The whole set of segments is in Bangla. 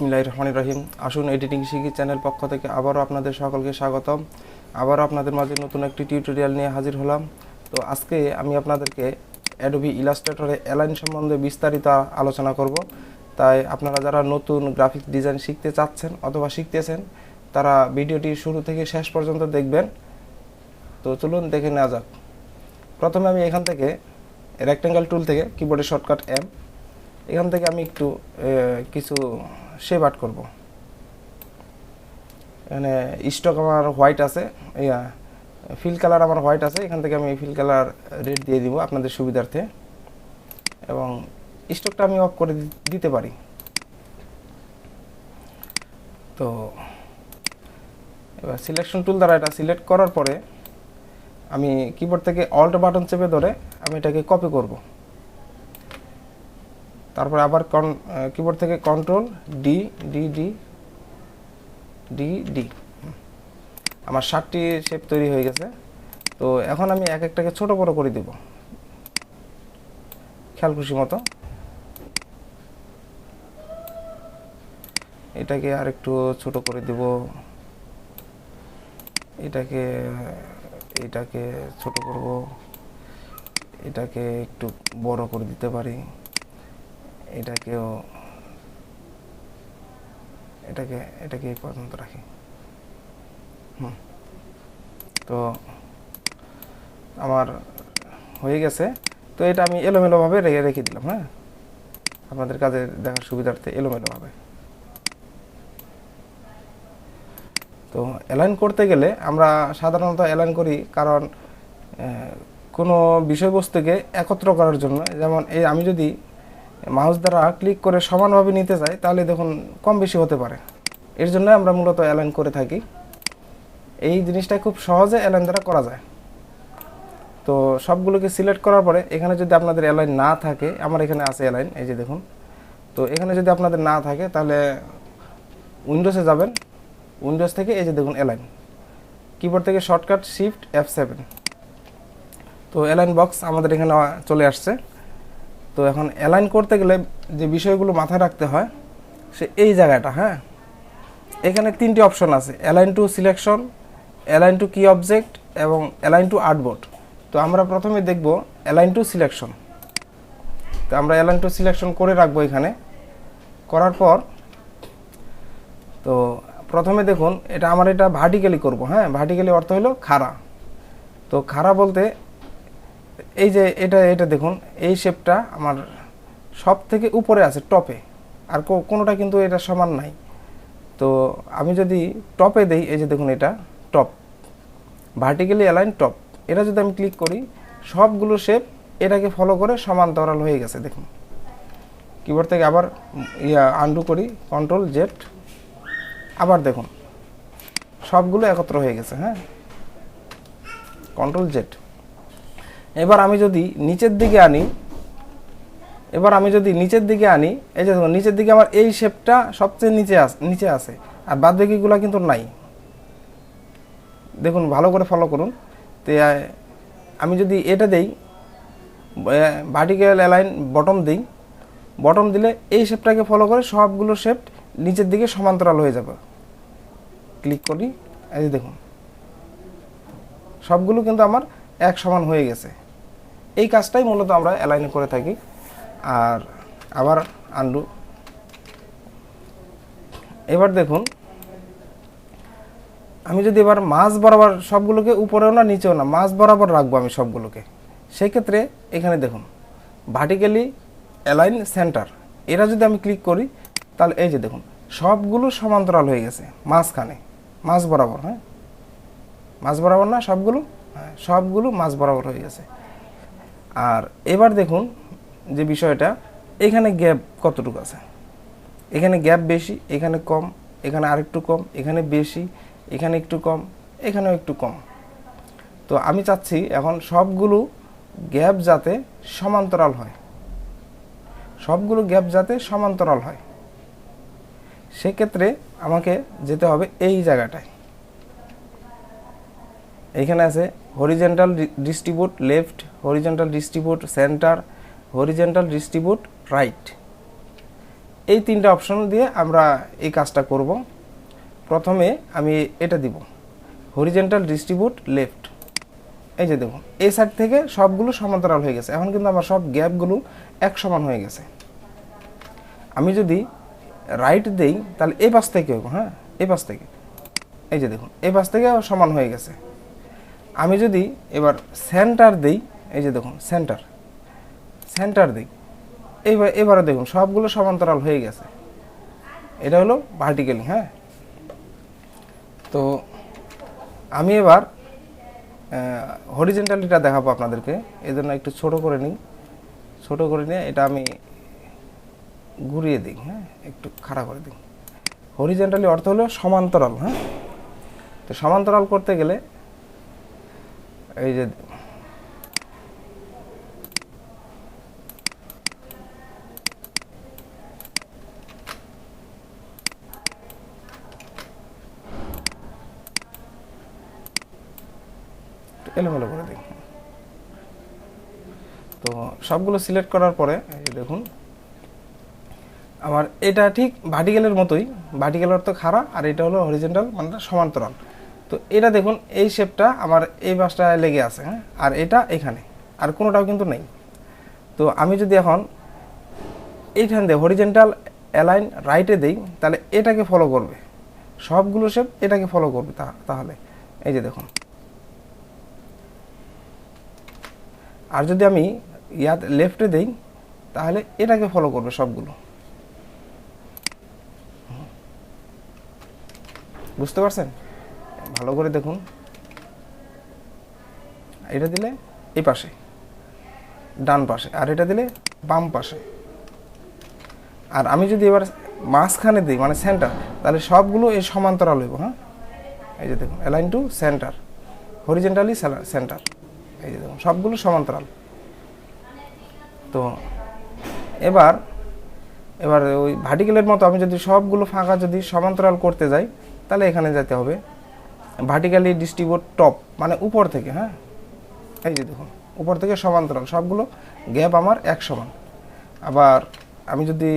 বিসমিল্লাহির রহমানির রহিম। আসুন এডিটিং শিখি চ্যানেল পক্ষ থেকে আবারও আপনাদের সকলকে স্বাগতম। আবারও আপনাদের মাঝে নতুন একটি টিউটোরিয়াল নিয়ে হাজির হলাম। তো আজকে আমি আপনাদেরকে অ্যাডোবি ইলাস্ট্রেটরে অ্যালাইন সম্বন্ধে বিস্তারিত আলোচনা করব। তাই আপনারা যারা নতুন গ্রাফিক ডিজাইন শিখতে চাচ্ছেন অথবা শিখতেছেন, তারা ভিডিওটি শুরু থেকে শেষ পর্যন্ত দেখবেন। তো চলুন দেখে নেওয়া যাক। প্রথমে আমি এখান থেকে রেক্টেঙ্গেল টুল থেকে কিবোর্ডের শর্টকাট এম এখান থেকে আমি একটু কিছু শেপ আর্ট করব। এখানে স্টক আমার হোয়াইট আছে, ইয়া ফিল কালার আমার হোয়াইট আছে, এখান থেকে আমি ফিল কালার রেড দিয়ে দিব আপনাদের সুবিধার্থে। এবং স্টকটা আমি অফ করে দিতে পারি। তো, এবার সিলেকশন টুল দ্বারা এটা সিলেক্ট করার পরে আমি কিবোর্ড থেকে অল্ট বাটন চেপে ধরে আমি এটাকে কপি করব। তারপরে আবার কন কিবোর্ড থেকে control D D D D D আমার ষাটটি শেপ তৈরি হয়ে গেছে। তো এখন আমি এক একটাকে ছোট বড় করে দেব। খেয়াল খুশি মতো। এটাকে আর একটু ছোট করে দেব। এটাকে এটাকে ছোট করব। এটাকে একটু বড় করে দিতে পারি। এটাকেও, এটাকে এটাকে পর্যন্ত রাখি। হুম। তো আমার হয়ে গেছে। তো এটা আমি এলোমেলোভাবে রেখে রেখে দিলাম হ্যাঁ? আপনাদের কাজে দেখার সুবিধার্থে এলোমেলোভাবে। তো অ্যালাইন করতে গেলে আমরা সাধারণত অ্যালাইন করি কারণ কোনো বিষয়বস্তুকে একত্র করার জন্য। যেমন এই আমি যদি মাউস দ্বারা ক্লিক করে সমানভাবে নিতে চাই তাহলে দেখুন কম বেশি হতে পারে। এর জন্য আমরা মূলত অ্যালাইন করে থাকি। এই জিনিসটা খুব সহজে অ্যালাইন দ্বারা করা যায়। তো সবগুলোকে সিলেক্ট করার পরে এখানে যদি আপনাদের অ্যালাইন না থাকে, আমার এখানে আছে অ্যালাইন এই যে দেখুন। তো এখানে যদি আপনাদের না থাকে, তাহলে উইন্ডোজে যাবেন। উইন্ডোজ থেকে এই যে দেখুন অ্যালাইন কিবোর্ড থেকে শর্টকাট শিফট এফ সেভেন তো অ্যালাইন বক্স আমাদের এখানে চলে আসছে। তো এখন অ্যালাইন করতে গেলে যে বিষয়গুলো মাথায় রাখতে হয়, সে এই জায়গাটা হ্যাঁ? এখানে তিনটি অপশন আছে align to selection align to key object এবং অ্যালাইন টু আর্টবোর্ড তো আমরা প্রথমে দেখব অ্যালাইন টু সিলেকশন তো আমরা অ্যালাইন টু সিলেকশন করে রাখব এখানে। করার পর, তো প্রথমে দেখুন, এটা আমার এটা ভার্টিক্যালি করব হ্যাঁ? ভার্টিক্যালি অর্থ হলো খাড়া। তো খাড়া বলতে এই যে এটা এটা দেখুন, এই শেপটা আমার সব থেকে উপরে আছে টপে আর কোনোটা কিন্তু এটা সমান নাই। তো আমি যদি টপে দেই, এই যে দেখুন এটা টপ ভার্টিক্যালি অ্যালাইন টপ এটা যদি আমি ক্লিক করি, সবগুলো শেপ এটাকে ফলো করে সমান্তরাল হয়ে গেছে, দেখুন। কিবোর্ড থেকে আবার, ইয়া আন্ডু করি কন্ট্রোল জেড আবার দেখুন, সবগুলো একত্র হয়ে গেছে হ্যাঁ? কন্ট্রোল জেড এবার আমি যদি নিচের দিকে আনি, এবার আমি যদি নিচের দিকে আনি, এই যে নিচের দিকে আমার এই শেপটা সবচেয়ে নিচে নিচে আছে, আর বাদ বাকিগুলো কিন্তু নাই। দেখুন, ভালো করে ফলো করুন। তো আমি যদি এটা দেই ভার্টিক্যাল অ্যালাইন বটম দিই বটম দিলে এই শেপটাকে ফলো করে সবগুলো শেপ নিচের দিকে সমান্তরাল হয়ে যাবে। ক্লিক করি, এই দেখুন, সবগুলো কিন্তু আমার এক সমান হয়ে গেছে। এই কাজটাই মূলত আমরা অ্যালাইন করে থাকি। আর আবার আন্ডু এবার দেখুন, আমি যদি এবার মাছ বরাবর সবগুলোকে, উপরেও না, নিচেও না মাছ বরাবর রাখব আমি সবগুলোকে, সেক্ষেত্রে এখানে দেখুন ভার্টিক্যালি অ্যালাইন সেন্টার এরা যদি আমি ক্লিক করি, তাহলে এই যে দেখুন, সবগুলো সমান্তরাল হয়ে গেছে, মাঝখানে মাছ বরাবর হ্যাঁ? মাছ বরাবর না, সবগুলো? সবগুলো মাছ বরাবর হয়ে গেছে। আর এবার দেখুন যে বিষয়টা, এখানে গ্যাপ কতটুকু আছে? এখানে গ্যাপ বেশি, এখানে কম, এখানে আরেকটু কম, এখানে বেশি, এখানে একটু কম, এখানেও একটু কম। তো আমি চাচ্ছি এখন সবগুলো গ্যাপ যাতে সমান্তরাল হয়। সবগুলো গ্যাপ যাতে সমান্তরাল হয়। সেক্ষেত্রে আমাকে যেতে হবে এই জায়গাটায়। এখানে আছে horizontal distribute left horizontal distribute centre horizontal distribute right এই তিনটা অপশন দিয়ে আমরা এই কাজটা করব। প্রথমে আমি এটা দিব হরিজেন্টাল ডিস্ট্রিবিউট লেফট এই যে দেখুন, এই সাইড থেকে সবগুলো সমান্তরাল হয়ে গেছে। এখন কিন্তু আমার সব গ্যাপগুলো এক সমান হয়ে গেছে। আমি যদি রাইট দেই, তাহলে এই পাশ থেকে হ্যাঁ? এই পাশ থেকে। এই যে দেখুন এই পাশ থেকে সমান হয়ে গেছে। আমি যদি এবার সেন্টার দেই, এই যে দেখুন সেন্টার সেন্টার দিই, এইবার, এবারে দেখুন, সবগুলো সমান্তরাল হয়ে গেছে। এটা হলো ভার্টিক্যালি হ্যাঁ? তো আমি এবার হরিজেন্টালিটা দেখাবো আপনাদেরকে এই জন্য একটু ছোট করে নিই। ছোট করে নিয়ে এটা আমি ঘুরিয়ে দিই হ্যাঁ? একটু খাড়া করে দিই। হরিজেন্টালি অর্থ হলো সমান্তরাল হ্যাঁ? তো সমান্তরাল করতে গেলে এই যে এলোমেলো করে দিই তো সবগুলো সিলেক্ট করার পরে দেখুন, আমার এটা ঠিক ভার্টিক্যালের মতোই। ভার্টিক্যাল অর্থ খাড়া, আর এটা হলো হরিজেন্টাল মানে সমান্তরাল। তো এটা দেখুন, এই শেপটা আমার এই পাশটায় লেগে আছে হ্যাঁ? আর এটা এখানে, আর কোনোটাও কিন্তু নেই। তো আমি যদি এখন এইখান দিয়ে হরিজেন্টাল অ্যালাইন রাইটে দেই, তাহলে এটাকে ফলো করবে। সবগুলো শেপ এটাকে ফলো করবে তাহলে। এই যে দেখুন। আর যদি আমি ইয়াত লেফটে দেই, তাহলে এটাকে ফলো করবে সবগুলো। বুঝতে পারছেন? ভালো করে দেখুন। এটা দিলে এই পাশে, ডান পাশে, আর এটা দিলে বাম পাশে। আর আমি যদি এবার মাঝখানে দিই মানে সেন্টার তাহলে সবগুলো এই সমান্তরাল হইব হ্যাঁ? এই যে দেখুন align to centre horizontally centre এই যে দেখুন, সবগুলো সমান্তরাল। তো এবার এবার ওই ভার্টিক্যালের মতো আমি যদি সবগুলো ফাঁকা যদি সমান্তরাল করতে যাই, তাহলে এখানে যেতে হবে। ভার্টিক্যালি ডিস্ট্রিবিউট টপ মানে উপর থেকে হ্যাঁ? এই যে দেখুন, উপর থেকে সমান্তরাল, সবগুলো গ্যাপ আমার এক সমান। আবার আমি যদি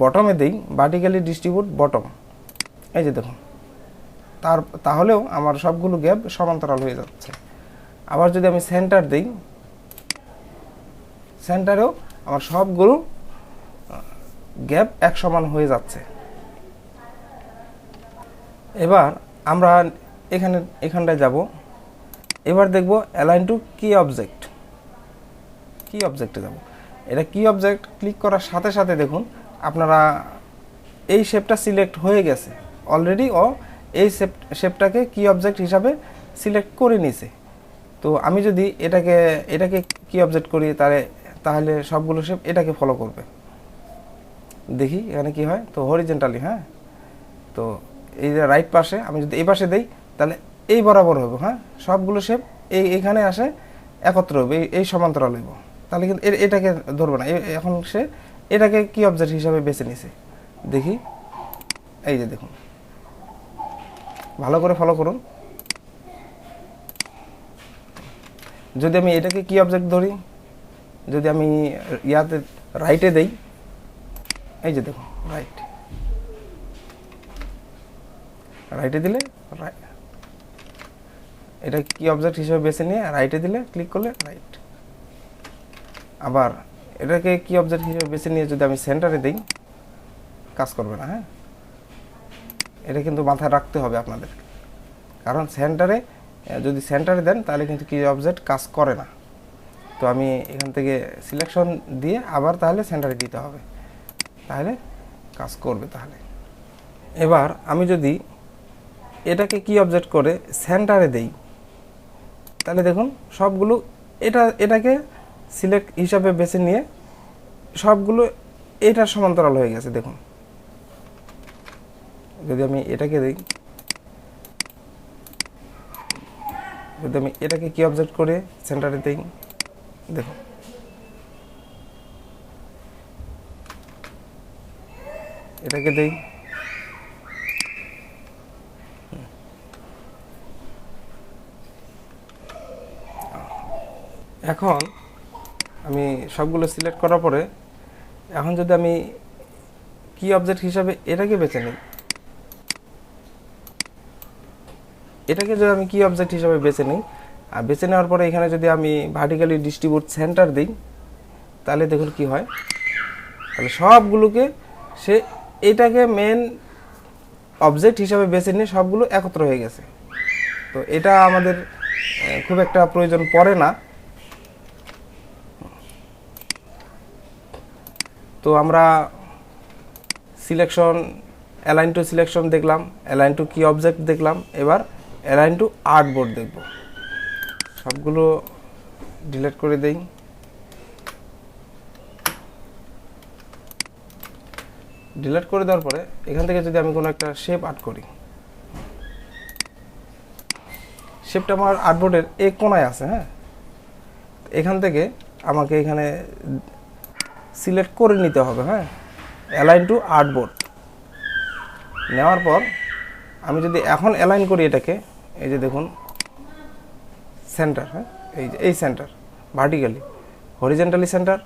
বটমে দিই ভার্টিক্যালি ডিস্ট্রিবিউট বটম এই যে দেখুন, তার, তাহলেও আমার সবগুলো গ্যাপ সমান্তরাল হয়ে যাচ্ছে। আবার যদি আমি সেন্টার দিই সেন্টারেও আমার সবগুলো গ্যাপ এক সমান হয়ে যাচ্ছে। এবার আমরা এখানে, এখানটায় যাব। এবার দেখব অ্যালাইন টু কি অবজেক্ট কি অবজেক্টে যাব। এটা কি অবজেক্ট ক্লিক করার সাথে সাথে দেখুন, আপনারা এই শেপটা সিলেক্ট হয়ে গেছে। অলরেডি ও এই শেপ শেপটাকে কি অবজেক্ট হিসাবে সিলেক্ট করে নিছে। তো আমি যদি এটাকে এটাকে কি অবজেক্ট করি তাহলে তাহলে সবগুলো শেপ এটাকে ফলো করবে। দেখি এখানে কি হয়। তো হরিজেন্টালি হ্যাঁ? তো এই যে রাইট পাশে, আমি যদি এই পাশে দেই তাহলে এই বরাবর হবে হ্যাঁ? সবগুলো শেপ এই এখানে আসে, একত্র হবে এই সমান্তরাল হইব। তাহলে কিন্তু এটাকে ধরবে না। এখন সে এটাকে কি অবজেক্ট হিসাবে বেছে নিছে? দেখি। এই যে দেখুন। ভালো করে ফলো করুন। যদি আমি এটাকে কি অবজেক্ট ধরি? যদি আমি ইয়াতে রাইটে দেই, এই যে দেখুন রাইট রাইটে দিলে রাইট এটা কি অবজেক্ট হিসেবে বেছে নিয়ে রাইটে দিলে ক্লিক করলে রাইট আবার এটাকে কি অবজেক্ট হিসেবে বেছে নিয়ে যদি আমি সেন্টারে দিই, কাজ করবে না হ্যাঁ? এটা কিন্তু মাথায় রাখতে হবে আপনাদের। কারণ সেন্টারে যদি সেন্টারে দেন, তাহলে কিন্তু কি অবজেক্ট কাজ করে না। তো আমি এখান থেকে সিলেকশন দিয়ে আবার তাহলে সেন্টারে দিতে হবে। তাহলে কাজ করবে তাহলে। এবার আমি যদি এটাকে কি অবজেক্ট করে সেন্টারে দেই তাহলে দেখুন, সবগুলো এটা, এটাকে সিলেক্ট হিসাবে বেছে নিয়ে সবগুলো এটার সমান্তরাল হয়ে গেছে, দেখুন। যদি আমি এটাকে দিই, যদি আমি এটাকে কি অবজেক্ট করে সেন্টারে দিই, দেখুন। এটাকে দেই এখন আমি সবগুলো সিলেক্ট করার পরে এখন যদি আমি কি অবজেক্ট হিসাবে এটাকে বেছে নিই, এটাকে যদি আমি কি অবজেক্ট হিসাবে বেছে নিই, আর বেছে নেওয়ার পরে এখানে যদি আমি ভার্টিক্যালি ডিস্ট্রিবিউট সেন্টার দিই, তাহলে দেখুন কি হয়। তাহলে সবগুলোকে সে এটাকে মেন অবজেক্ট হিসাবে বেছে নিয়ে সবগুলো একত্র হয়ে গেছে। তো এটা আমাদের খুব একটা প্রয়োজন পড়ে না। তো আমরা সিলেকশন অ্যালাইন টু সিলেকশন দেখলাম অ্যালাইন টু কি অবজেক্ট দেখলাম, এবার অ্যালাইন টু আর্ট বোর্ড দেখব। সবগুলো ডিলিট করে দেই। ডিলেট করে দেওয়ার পরে এখান থেকে যদি আমি কোনো একটা শেপ আর্ট করি শেপটা আমার আর্টবোর্ডের এ কোনায় আছে হ্যাঁ? এখান থেকে আমাকে এখানে সিলেক্ট করে নিতে হবে হ্যাঁ? অ্যালাইন টু আর্টবোর্ড নেওয়ার পর আমি যদি এখন অ্যালাইন করি এটাকে, এই যে দেখুন সেন্টার হ্যাঁ? এই যে, এই সেন্টার ভার্টিক্যালি হরিজেন্টালি সেন্টার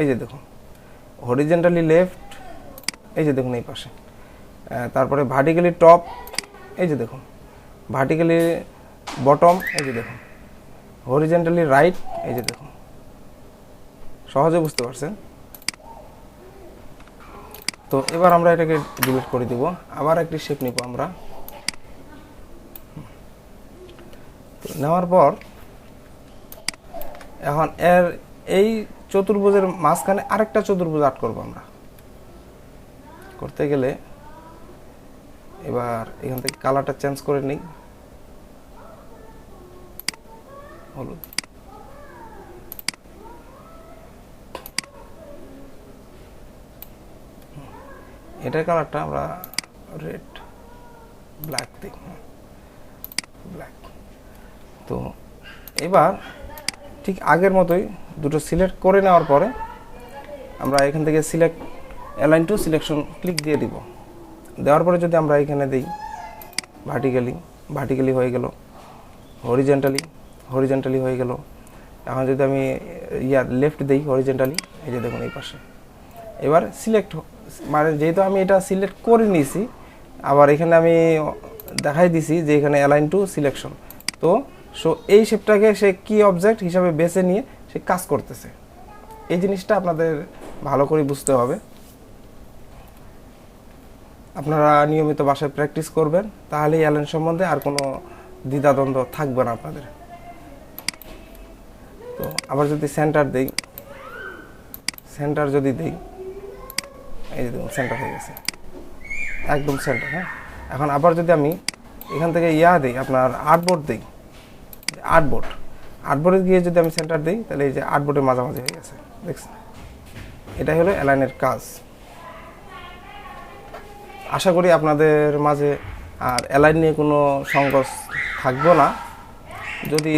এই যে দেখুন হরিজেন্টালি লেফট এই যে দেখুন এই পাশে। তারপরে ভার্টিক্যালি টপ এই যে দেখুন ভার্টিক্যালি বটম এই যে দেখুন হরিজেন্টালি রাইট এই যে দেখুন। সহজে বুঝতে পারছেন? তো এবার আমরা এটাকে ডিলিট করে দিব। আবার একটি শেপ নিব আমরা। নেওয়ার পর এখন এর এই চতুর্ভুজের মাঝখানে আরেকটা চতুর্ভুজ আট করব আমরা। করতে গেলে এবার এখান থেকে কালারটা চেঞ্জ করে নিই। হলুদ। এটার কালারটা আমরা রেড ব্ল্যাক দিই ব্ল্যাক তো এবার ঠিক আগের মতোই দুটো সিলেক্ট করে নেওয়ার পরে আমরা এখান থেকে select align to selection click দিয়ে দিব। দেওয়ার পরে যদি আমরা এখানে দিই ভার্টিক্যালি ভার্টিক্যালি হয়ে গেল হরিজেন্টালি হরিজেন্টালি হয়ে গেল, এখন যদি আমি ইয়ার লেফট দিই হরিজেন্টালি এই যে দেখুন এই পাশে। এবার সিলেক্ট মানে যেহেতু আমি এটা সিলেক্ট করে নিয়েছি, আবার এখানে আমি দেখাই দিছি যে এখানে অ্যালাইন টু সিলেকশন তো সো এই শেপটাকে সে কি অবজেক্ট হিসাবে বেছে নিয়ে সে কাজ করতেছে। এই জিনিসটা আপনাদের ভালো করে বুঝতে হবে। আপনারা নিয়মিত বাসায় প্র্যাকটিস করবেন, তাহলেই অ্যালাইন সম্বন্ধে আর কোনো দ্বিধাদ্বন্দ্ব থাকবে না আপনাদের। তো, আবার যদি সেন্টার দেই সেন্টার যদি দেই এই যে দেখুন সেন্টার হয়ে গেছে। একদম সেন্টার হ্যাঁ? এখন আবার যদি আমি এখান থেকে ইয়া দিই, আপনার আর্টবোর্ড দিই আর্টবোর্ড আর্টবোর্ডে গিয়ে যদি আমি সেন্টার দিই, তাহলে এই যে আর্টবোর্ডের মাঝামাঝি হয়ে গেছে, দেখছেন? এটাই হলো অ্যালাইনের কাজ। আশা করি আপনাদের মাঝে আর অ্যালাইন নিয়ে কোনো সংকোচ থাকব না। যদি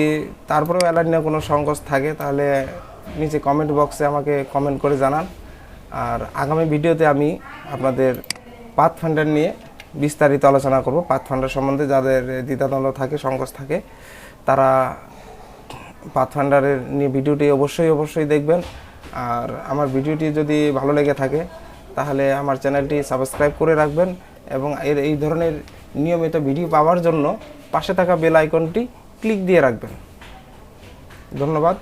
তারপরেও অ্যালাইন নিয়ে কোনো সংকোচ থাকে, তাহলে নিচে কমেন্ট বক্সে আমাকে কমেন্ট করে জানান। আর আগামী ভিডিওতে আমি আপনাদের পাথ ফান্ডার নিয়ে বিস্তারিত আলোচনা করব। পাথ ফান্ডার সম্বন্ধে যাদের দ্বিধাদ্বন্দ্ব থাকে, সংকোচ থাকে, তারা পাথ ফান্ডারের নিয়ে ভিডিওটি অবশ্যই অবশ্যই দেখবেন। আর আমার ভিডিওটি যদি ভালো লেগে থাকে, তাহলে আমার চ্যানেলটি সাবস্ক্রাইব করে রাখবেন এবং এর, এই ধরনের নিয়মিত ভিডিও পাওয়ার জন্য পাশে থাকা বেল আইকনটি ক্লিক দিয়ে রাখবেন। ধন্যবাদ।